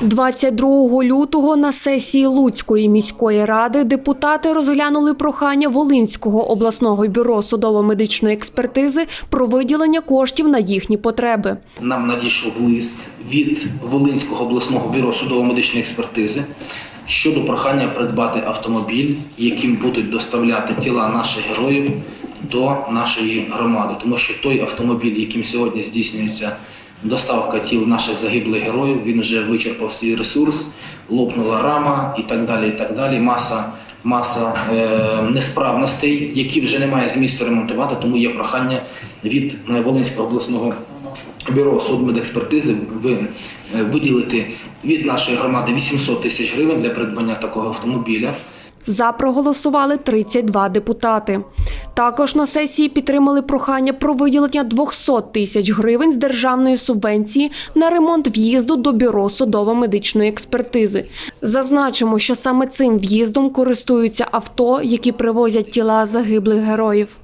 22 лютого на сесії Луцької міської ради депутати розглянули прохання Волинського обласного бюро судово-медичної експертизи про виділення коштів на їхні потреби. Нам надійшов лист від Волинського обласного бюро судово-медичної експертизи щодо прохання придбати автомобіль, яким будуть доставляти тіла наших героїв до нашої громади. Тому що той автомобіль, яким сьогодні здійснюється доставка тіл наших загиблих героїв, він вже вичерпав свій ресурс, лопнула рама і так далі. І так далі. Маса, маса е, несправностей, які вже немає змісту ремонтувати, тому є прохання від е, Волинського обласного бюро судмедекспертизи е, виділити від нашої громади 800 тисяч гривень для придбання такого автомобіля. За проголосували 32 депутати. Також на сесії підтримали прохання про виділення 200 тисяч гривень з державної субвенції на ремонт в'їзду до бюро судово-медичної експертизи. Зазначимо, що саме цим в'їздом користуються авто, які привозять тіла загиблих героїв.